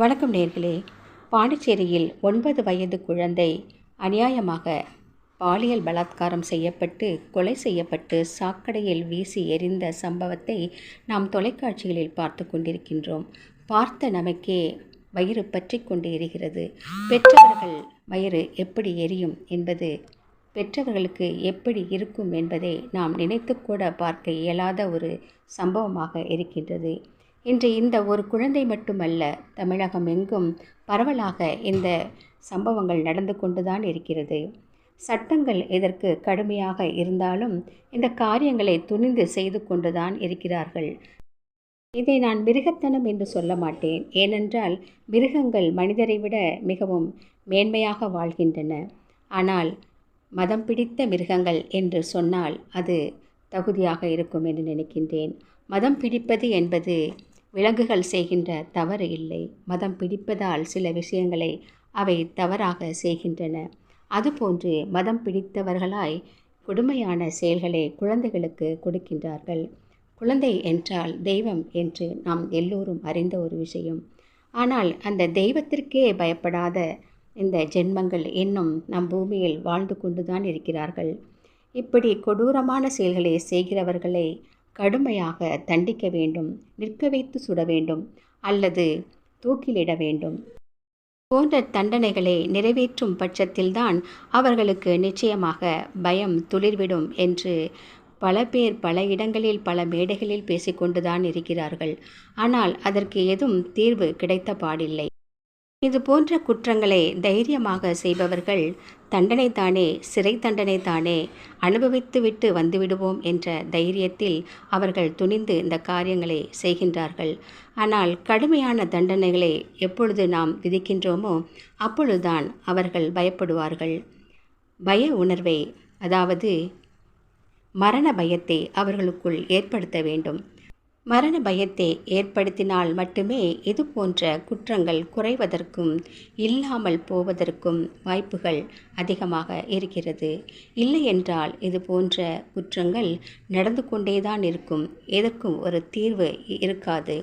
வணக்கம் நேர்களே. பாண்டிச்சேரியில் ஒன்பது வயது குழந்தை அநியாயமாக பாலியல் பலாத்காரம் செய்யப்பட்டு கொலை செய்யப்பட்டு சாக்கடையில் வீசி எறிந்த சம்பவத்தை நாம் தொலைக்காட்சிகளில் பார்த்து கொண்டிருக்கின்றோம். பார்த்த நமக்கே வயிறு பற்றி கொண்டு எரிகிறது. பெற்றவர்கள் வயிறு எப்படி எரியும் என்பது பெற்றவர்களுக்கு எப்படி இருக்கும் என்பதை நாம் நினைத்து கூட பார்க்க இயலாத ஒரு சம்பவமாக இருக்கின்றது. இன்று இந்த ஒரு குழந்தை மட்டுமல்ல தமிழகம் எங்கும் பரவலாக இந்த சம்பவங்கள் நடந்து கொண்டுதான் இருக்கிறது. சட்டங்கள் இதற்கு கடுமையாக இருந்தாலும் இந்த காரியங்களை துணிந்து செய்து கொண்டுதான் இருக்கிறார்கள். இதை நான் மிருகத்தனம் என்று சொல்ல மாட்டேன். ஏனென்றால் மிருகங்கள் மனிதரை விட மிகவும் மேன்மையாக வாழ்கின்றன. ஆனால் மதம் பிடித்த மிருகங்கள் என்று சொன்னால் அது தகுதியாக இருக்கும் என்று நினைக்கின்றேன். மதம் பிடிப்பது என்பது விலங்குகள் செய்கின்ற தவறு இல்லை. மதம் பிடிப்பதால் சில விஷயங்களை அவை தவறாக செய்கின்றன. அதுபோன்று மதம் பிடித்தவர்களாய் கொடுமையான செயல்களை குழந்தைகளுக்கு கொடுக்கின்றார்கள். குழந்தை என்றால் தெய்வம் என்று நாம் எல்லோரும் அறிந்த ஒரு விஷயம். ஆனால் அந்த தெய்வத்திற்கே பயப்படாத இந்த ஜென்மங்கள் இன்னும் நம் பூமியில் வாழ்ந்து கொண்டுதான் இருக்கிறார்கள். இப்படி கொடூரமான செயல்களை செய்கிறவர்களை கடுமையாக தண்டிக்க வேண்டும் நிற்க வைத்து சுட வேண்டும் அல்லது தூக்கிலிட வேண்டும். போன்ற தண்டனைகளை நிறைவேற்றும் பட்சத்தில்தான் அவர்களுக்கு நிச்சயமாக பயம் துளிர்விடும் என்று பல பேர் பல இடங்களில் பல மேடைகளில் பேசிக்கொண்டுதான் இருக்கிறார்கள். ஆனால் அதற்கு எதுவும் தீர்வு கிடைத்த பாடில்லை. இது போன்ற குற்றங்களை தைரியமாக செய்பவர்கள் தண்டனை தானே சிறை தண்டனை தானே அனுபவித்துவிட்டு வந்துவிடுவோம் என்ற தைரியத்தில் அவர்கள் துணிந்து இந்த காரியங்களை செய்கின்றார்கள். ஆனால் கடுமையான தண்டனைகளை எப்பொழுது நாம் விதிக்கின்றோமோ அப்பொழுதுதான் அவர்கள் பயப்படுவார்கள். பய உணர்வை அதாவது மரண பயத்தை அவர்களுக்குள் ஏற்படுத்த வேண்டும். மரண பயத்தை ஏற்படுத்தினால் மட்டுமே இது போன்ற குற்றங்கள் குறைவதற்கும் இல்லாமல் போவதற்கும் வாய்ப்புகள் அதிகமாக இருக்கிறது. இல்லை என்றால் இது போன்ற குற்றங்கள் நடந்து கொண்டேதான் இருக்கும். எதற்கும் ஒரு தீர்வு இருக்காது.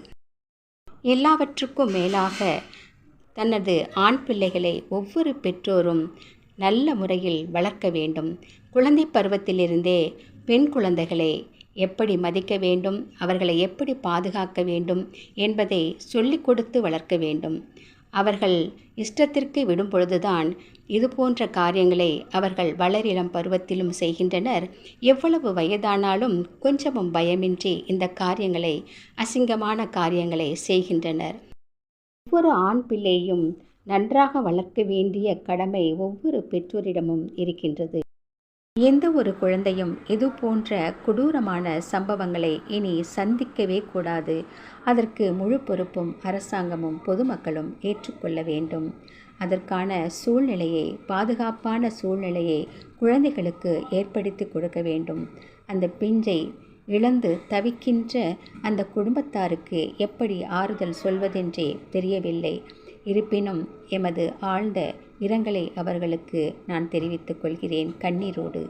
எல்லாவற்றுக்கும் மேலாக தனது ஆண் பிள்ளைகளை ஒவ்வொரு பெற்றோரும் நல்ல முறையில் வளர்க்க வேண்டும். குழந்தை பருவத்திலிருந்தே பெண் குழந்தைகளை எப்படி மதிக்க வேண்டும் அவர்களை எப்படி பாதுகாக்க வேண்டும் என்பதை சொல்லிக் கொடுத்து வளர்க்க வேண்டும். அவர்கள் இஷ்டத்திற்கு விடும் பொழுதுதான் இதுபோன்ற காரியங்களை அவர்கள் வளரிளம் பருவத்திலும் செய்கின்றனர். எவ்வளவு வயதானாலும் கொஞ்சமும் பயமின்றி இந்த காரியங்களை அசிங்கமான காரியங்களை செய்கின்றனர். ஒவ்வொரு ஆண் பிள்ளையும் நன்றாக வளர்க்க வேண்டிய கடமை ஒவ்வொரு பெற்றோரிடமும் இருக்கின்றது. எந்த ஒரு குழந்தையும் இது போன்ற கொடூரமான சம்பவங்களை இனி சந்திக்கவே கூடாது. அதற்கு முழு பொறுப்பும் அரசாங்கமும் பொதுமக்களும் ஏற்றுக்கொள்ள வேண்டும். அதற்கான சூழ்நிலையை பாதுகாப்பான சூழ்நிலையை குழந்தைகளுக்கு ஏற்படுத்தி கொடுக்க வேண்டும். அந்த பிஞ்சை இழந்து தவிக்கின்ற அந்த குடும்பத்தாருக்கு எப்படி ஆறுதல் சொல்வதென்றே தெரியவில்லை. இருப்பினும் எமது ஆழ்ந்த இரங்கலை அவர்களுக்கு நான் தெரிவித்துக் கொள்கிறேன் கண்ணீரோடு